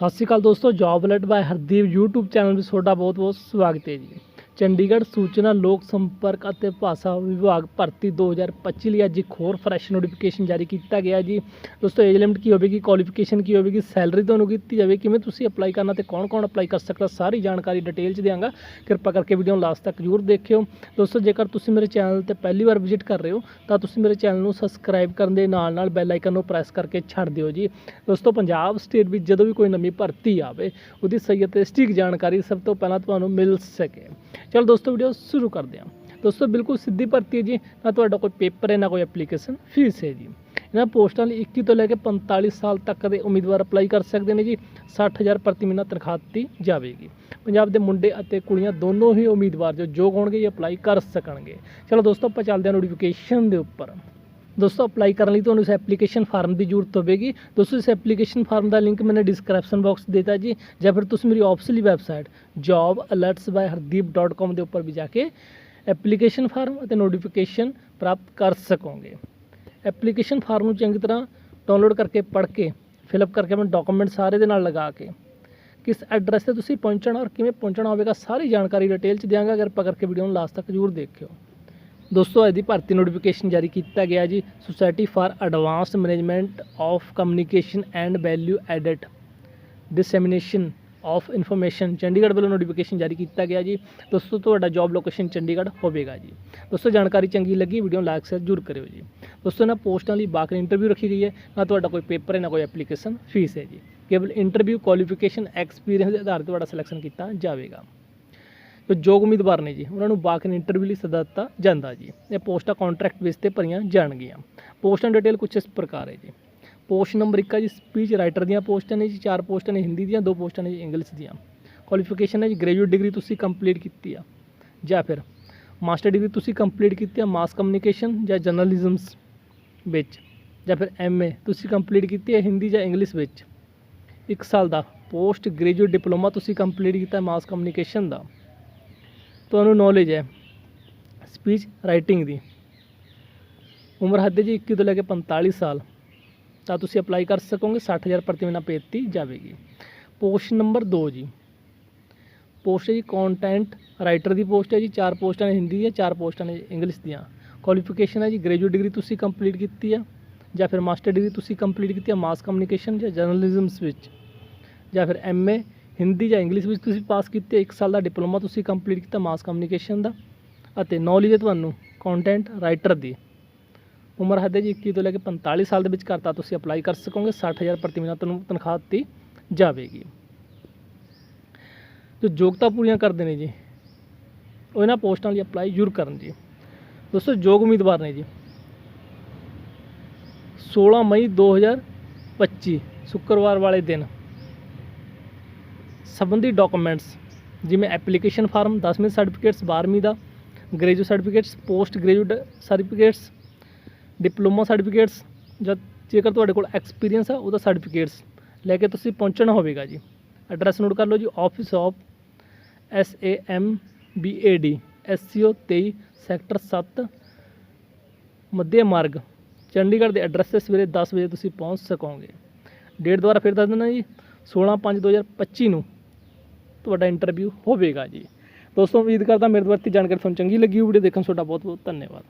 ਸਤਿ ਸ਼੍ਰੀ ਅਕਾਲ ਦੋਸਤੋ, job alert by Hardeep YouTube channel ਵਿੱਚ ਤੁਹਾਡਾ ਬਹੁਤ-ਬਹੁਤ ਸਵਾਗਤ ਹੈ ਜੀ। ਚੰਡੀਗੜ੍ਹ ਸੂਚਨਾ, ਲੋਕ ਸੰਪਰਕ ਅਤੇ ਭਾਸ਼ਾ ਵਿਭਾਗ ਭਰਤੀ 2025 ਲਈ ਅੱਜ ਇੱਕ ਹੋਰ ਫਰੈਸ਼ ਨੋਟੀਫਿਕੇਸ਼ਨ ਜਾਰੀ ਕੀਤਾ ਗਿਆ ਜੀ। ਦੋਸਤੋ ਏਜ ਲਿਮਟ ਕੀ ਹੋਵੇਗੀ ਕੁਆਲੀਫਿਕੇਸ਼ਨ ਕੀ ਹੋਵੇਗੀ ਸੈਲਰੀ ਤੁਹਾਨੂੰ ਕੀਤੀ ਜਾਵੇ, ਕਿਵੇਂ ਤੁਸੀਂ ਅਪਲਾਈ ਕਰਨਾ ਤੇ ਕੌਣ-ਕੌਣ ਅਪਲਾਈ ਕਰ ਸਕਦਾ, ਸਾਰੀ ਜਾਣਕਾਰੀ ਡਿਟੇਲ ਚ ਦਿਆਂਗਾ। ਕਿਰਪਾ ਕਰਕੇ ਵੀਡੀਓ ਨੂੰ ਲਾਸਟ ਤੱਕ ਜ਼ਰੂਰ ਦੇਖਿਓ। ਦੋਸਤੋ, ਜੇਕਰ ਤੁਸੀਂ ਮੇਰੇ ਚੈਨਲ ਤੇ ਪਹਿਲੀ ਵਾਰ ਵਿਜ਼ਿਟ ਕਰ ਰਹੇ ਹੋ, ਤਾਂ ਤੁਸੀਂ ਮੇਰੇ ਚੈਨਲ ਨੂੰ ਸਬਸਕ੍ਰਾਈਬ ਕਰਨ ਦੇ ਨਾਲ-ਨਾਲ ਬੈਲ ਆਈਕਨ ਨੂੰ ਪ੍ਰੈਸ ਕਰਕੇ ਛੱਡ ਦਿਓ ਜੀ। ਦੋਸਤੋ, ਪੰਜਾਬ ਸਟੇਟ ਵਿੱਚ ਜਦੋਂ ਵੀ ਕੋਈ ਨਵੀਂ ਭਰਤੀ ਆਵੇ, ਉਹਦੀ ਸਹੀ ਅਤੇ ਸਟੀਕ ਜਾਣਕਾਰੀ ਸਭ ਤੋਂ ਪਹਿਲਾਂ ਤੁਹਾਨੂੰ ਮਿਲ ਸਕੇ। ਚਲੋ ਦੋਸਤੋ ਵੀਡੀਓ ਸ਼ੁਰੂ ਕਰਦੇ ਹਾਂ। ਦੋਸਤੋ, ਬਿਲਕੁਲ ਸਿੱਧੀ ਭਰਤੀ ਹੈ ਜੀ। ਨਾ ਤੁਹਾਡਾ ਕੋਈ ਪੇਪਰ ਹੈ, ਨਾ ਕੋਈ ਐਪਲੀਕੇਸ਼ਨ ਫੀਸ ਹੈ ਜੀ। ਇਹਨਾਂ ਪੋਸਟਾਂ ਲਈ 21 ਤੋਂ ਲੈ ਕੇ 45 ਸਾਲ ਤੱਕ ਦੇ ਉਮੀਦਵਾਰ ਅਪਲਾਈ ਕਰ ਸਕਦੇ ਨੇ ਜੀ। 60000 ਪ੍ਰਤੀ ਮਹੀਨਾ ਤਨਖਾਹ ਦਿੱਤੀ ਜਾਵੇਗੀ। ਪੰਜਾਬ ਦੇ ਮੁੰਡੇ ਅਤੇ ਕੁੜੀਆਂ ਦੋਨੋਂ ਹੀ ਉਮੀਦਵਾਰ ਜੋ ਯੋਗ ਹੋਣਗੇ, ਇਹ ਅਪਲਾਈ ਕਰ ਸਕਣਗੇ। ਚਲੋ ਦੋਸਤੋ, ਆਪਾਂ ਚੱਲਦੇ ਹਾਂ ਨੋਟੀਫਿਕੇਸ਼ਨ ਦੇ ਉੱਪਰ। ਦੋਸਤੋ ਅਪਲਾਈ ਕਰਨ ਲਈ ਤੁਹਾਨੂੰ ਇਸ ਐਪਲੀਕੇਸ਼ਨ ਫਾਰਮ ਦੀ ਜ਼ਰੂਰਤ ਹੋਵੇਗੀ। ਦੋਸਤੋ, ਇਸ ਐਪਲੀਕੇਸ਼ਨ ਫਾਰਮ ਦਾ ਲਿੰਕ ਮੈਨੇ ਡਿਸਕ੍ਰਿਪਸ਼ਨ ਬਾਕਸ ਦਿੱਤਾ ਜੀ। ਜਾਂ ਫਿਰ ਤੁਸੀਂ ਮੇਰੀ ਆਫੀਸ਼ੀਅਲੀ ਵੈਬਸਾਈਟ jobalerts.hardeep.com ਦੇ ਉੱਪਰ ਵੀ ਜਾ ਕੇ ਐਪਲੀਕੇਸ਼ਨ ਫਾਰਮ ਅਤੇ ਨੋਟੀਫਿਕੇਸ਼ਨ ਪ੍ਰਾਪਤ ਕਰ ਸਕੋਗੇ। ਐਪਲੀਕੇਸ਼ਨ ਫਾਰਮ ਨੂੰ ਚੰਗੀ ਤਰ੍ਹਾਂ ਡਾਊਨਲੋਡ ਕਰਕੇ ਪੜ੍ਹ ਕੇ ਫਿਲਅਪ ਕਰਕੇ ਆਪਣੇ ਡਾਕੂਮੈਂਟ ਸਾਰੇ ਦੇ ਨਾਲ ਲਗਾ ਕੇ, ਕਿਸ ਐਡਰੈਸ ਤੇ ਤੁਸੀਂ ਪਹੁੰਚਣਾ ਔਰ ਕਿਵੇਂ ਪਹੁੰਚਣਾ ਹੋਵੇਗਾ, ਸਾਰੀ ਜਾਣਕਾਰੀ ਡਿਟੇਲ ਚ ਦਿਆਂਗਾ। ਕਿਰਪਾ ਕਰਕੇ ਵੀਡੀਓ ਨੂੰ ਲਾਸਟ ਤੱਕ ਜ਼ਰੂਰ ਦੇਖਿਓ। ਦੋਸਤੋ, ਅੱਜ ਦੀ ਭਰਤੀ ਨੋਟੀਫਿਕੇਸ਼ਨ ਜਾਰੀ ਕੀਤਾ ਗਿਆ ਜੀ society for advanced management of communication and value added dissemination of information Chandigarh ਵੱਲੋਂ ਨੋਟੀਫਿਕੇਸ਼ਨ ਜਾਰੀ ਕੀਤਾ ਗਿਆ ਜੀ। ਦੋਸਤੋ, ਤੁਹਾਡਾ ਜੌਬ ਲੋਕੇਸ਼ਨ ਚੰਡੀਗੜ੍ਹ ਹੋਵੇਗਾ ਜੀ। ਦੋਸਤੋ, ਜਾਣਕਾਰੀ ਚੰਗੀ ਲੱਗੀ ਵੀਡੀਓ ਨੂੰ ਲਾਈਕ ਸ਼ੇਅਰ ਜ਼ਰੂਰ ਕਰਿਓ ਜੀ। ਦੋਸਤੋ ਇਹਨਾਂ ਪੋਸਟਾਂ ਲਈ ਬਾਕੀ ਇੰਟਰਵਿਊ ਰੱਖੀ ਗਈ ਹੈ, ਨਾ ਤੁਹਾਡਾ ਕੋਈ ਪੇਪਰ ਹੈ, ਨਾ ਕੋਈ ਐਪਲੀਕੇਸ਼ਨ ਫੀਸ ਹੈ ਜੀ। ਕੇਵਲ ਇੰਟਰਵਿਊ ਕੁਆਲੀਫਿਕੇਸ਼ਨ ਐਕਸਪੀਰੀਅੰਸ ਦੇ ਆਧਾਰ ਤੇ ਤੁਹਾਡਾ ਸਿਲੈਕਸ਼ਨ ਕੀਤਾ ਜਾਵੇਗਾ। ਯੋਗ ਉਮੀਦਵਾਰ ਨੇ ਜੀ, ਉਹਨਾਂ ਨੂੰ ਬਾਕੀ ਇੰਟਰਵਿਊ ਲਈ ਸੱਦਾ ਦਿੱਤਾ ਜਾਂਦਾ ਜੀ। ਇਹ ਪੋਸਟਾਂ ਕੰਟਰੈਕਟ ਬੇਸ ਤੇ ਭਰੀਆਂ ਜਾਣਗੀਆਂ। ਪੋਸਟਾਂ ਡਿਟੇਲ ਕੁਝ ਇਸ ਪ੍ਰਕਾਰ ਹੈ ਜੀ। ਪੋਸਟ ਨੰਬਰ 1 ਹੈ ਜੀ ਸਪੀਚ ਰਾਈਟਰ ਦੀਆਂ ਪੋਸਟਾਂ ਨੇ ਜੀ, ਚਾਰ ਪੋਸਟਾਂ ਨੇ ਹਿੰਦੀ ਦੀਆਂ, ਦੋ ਪੋਸਟਾਂ ਨੇ ਜੀ ਇੰਗਲਿਸ਼ ਦੀਆਂ। ਕੁਆਲੀਫਿਕੇਸ਼ਨ ਹੈ ਜੀ ਗ੍ਰੈਜੂਏਟ ਡਿਗਰੀ ਤੁਸੀਂ ਕੰਪਲੀਟ ਕੀਤੀ ਆ। ਜਾਂ ਫਿਰ ਮਾਸਟਰ ਡਿਗਰੀ ਤੁਸੀਂ ਕੰਪਲੀਟ ਕੀਤੀ ਆ ਮਾਸ ਕਮਿਊਨੀਕੇਸ਼ਨ ਜਾਂ ਜਰਨਲਿਜ਼ਮਸ ਵਿੱਚ। ਜਾਂ ਫਿਰ ਐਮਏ ਤੁਸੀਂ ਕੰਪਲੀਟ ਕੀਤੀ ਹੈ ਹਿੰਦੀ ਜਾਂ ਇੰਗਲਿਸ਼ ਵਿੱਚ। ਇੱਕ ਸਾਲ ਦਾ ਪੋਸਟ ਗ੍ਰੈਜੂਏਟ ਡਿਪਲੋਮਾ ਤੁਸੀਂ ਕੰਪਲੀਟ ਕੀਤਾ ਮਾਸ ਕਮਿਊਨੀਕੇਸ਼ਨ ਦਾ। ਤੁਹਾਨੂੰ ਨੌਲੇਜ ਹੈ ਸਪੀਚ ਰਾਈਟਿੰਗ ਦੀ। ਉਮਰ ਹੱਦ ਜੀ 21 ਤੋਂ ਲੈ ਕੇ 45 ਸਾਲ। ਤਾਂ ਤੁਸੀਂ ਅਪਲਾਈ ਕਰ ਸਕੋਗੇ 60000 ਪ੍ਰਤੀ ਮਹੀਨਾ ਪੇ ਦਿੱਤੀ ਜਾਵੇਗੀ। ਪੋਸਟ ਨੰਬਰ 2 ਜੀ। ਪੋਸਟ ਹੈ ਜੀ ਕੰਟੈਂਟ ਰਾਈਟਰ ਦੀ ਪੋਸਟ ਹੈ ਜੀ। ਚਾਰ ਪੋਸਟਾਂ ਨੇ ਹਿੰਦੀ ਦੀਆਂ, ਚਾਰ ਪੋਸਟਾਂ ਨੇ ਇੰਗਲਿਸ਼ ਦੀਆਂ। ਕੁਆਲੀਫਿਕੇਸ਼ਨ ਹੈ ਜੀ ਗ੍ਰੈਜੂਏਟ ਡਿਗਰੀ ਤੁਸੀਂ ਕੰਪਲੀਟ ਕੀਤੀ ਆ, ਜਾਂ ਫਿਰ ਮਾਸਟਰ ਡਿਗਰੀ ਤੁਸੀਂ ਕੰਪਲੀਟ ਕੀਤੀ ਆ ਮਾਸ ਕਮਿਊਨੀਕੇਸ਼ਨ ਜਾਂ ਜਰਨਲਿਜ਼ਮਸ ਵਿੱਚ, ਜਾਂ ਫਿਰ ਐਮਏ ਹਿੰਦੀ ਜਾਂ ਇੰਗਲਿਸ਼ ਵਿੱਚ ਤੁਸੀਂ ਪਾਸ ਕੀਤੀ ਹੈ, ਇੱਕ ਸਾਲ ਦਾ ਡਿਪਲੋਮਾ ਤੁਸੀਂ ਕੰਪਲੀਟ ਕੀਤਾ ਮਾਸ ਕਮਿਊਨੀਕੇਸ਼ਨ ਦਾ ਅਤੇ ਨੌਲੇਜ ਹੈ ਤੁਹਾਨੂੰ ਕੰਟੈਂਟ ਰਾਈਟਰ ਦੀ। ਉਮਰ ਹੱਦ ਹੈ ਜੀ 21 ਤੋਂ ਲੈ ਕੇ 45 ਸਾਲ ਦੇ ਵਿੱਚ ਕਰਤਾ ਤੁਸੀਂ ਅਪਲਾਈ ਕਰ ਸਕੋਗੇ 60000 ਪ੍ਰਤੀ ਮਹੀਨਾ ਤੁਹਾਨੂੰ ਤਨਖਾਹ ਦਿੱਤੀ ਜਾਵੇਗੀ। ਜੋ ਯੋਗਤਾ ਪੂਰੀਆਂ ਕਰਦੇ ਨੇ ਜੀ, ਉਹ ਇਹਨਾਂ ਪੋਸਟਾਂ ਲਈ ਅਪਲਾਈ ਜ਼ਰੂਰ ਕਰਨ ਜੀ। ਦੋਸਤੋ, ਯੋਗ ਉਮੀਦਵਾਰ ਨੇ ਜੀ। 16 ਮਈ 2025 ਸ਼ੁੱਕਰਵਾਰ ਵਾਲੇ ਦਿਨ ਸੰਬੰਧੀ ਡਾਕੂਮੈਂਟਸ ਜਿਵੇਂ ਐਪਲੀਕੇਸ਼ਨ ਫਾਰਮ 10ਵੀਂ ਸਰਟੀਫਿਕੇਟਸ 12ਵੀਂ ਦਾ graduate certificates post graduate certificates diploma certificates ਜਾਂ ਜੇਕਰ ਤੁਹਾਡੇ ਕੋਲ ਐਕਸਪੀਰੀਅੰਸ ਆ, ਉਹਦਾ ਸਰਟੀਫਿਕੇਟਸ ਲੈ ਕੇ ਤੁਸੀਂ ਪਹੁੰਚਣਾ ਹੋਵੇਗਾ ਜੀ। ਐਡਰੈਸ ਨੋਟ ਕਰ ਲਓ ਜੀ office of S A M B A D S C O 23 sector 7 Madhya Marg, Chandigarh ਦੇ ਐਡਰੈਸ ਤੇ ਸਵੇਰੇ 10 ਵਜੇ ਤੁਸੀਂ ਪਹੁੰਚ ਸਕੋਗੇ। ਡੇਟ ਦੁਬਾਰਾ ਫਿਰ ਦੱਸ ਦਿੰਦਾ ਜੀ 16 5 2025 ਨੂੰ ਤੁਹਾਡਾ ਇੰਟਰਵਿਊ ਹੋਵੇਗਾ ਜੀ। ਦੋਸਤੋ, ਉਮੀਦ ਕਰਦਾ ਮੇਰੇ ਦੁਆਰਾ ਜਾਣਕਾਰੀ ਤੁਹਾਨੂੰ ਚੰਗੀ ਲੱਗੀ ਵੀਡੀਓ ਦੇਖਣ ਤੁਹਾਡਾ ਬਹੁਤ ਬਹੁਤ ਧੰਨਵਾਦ।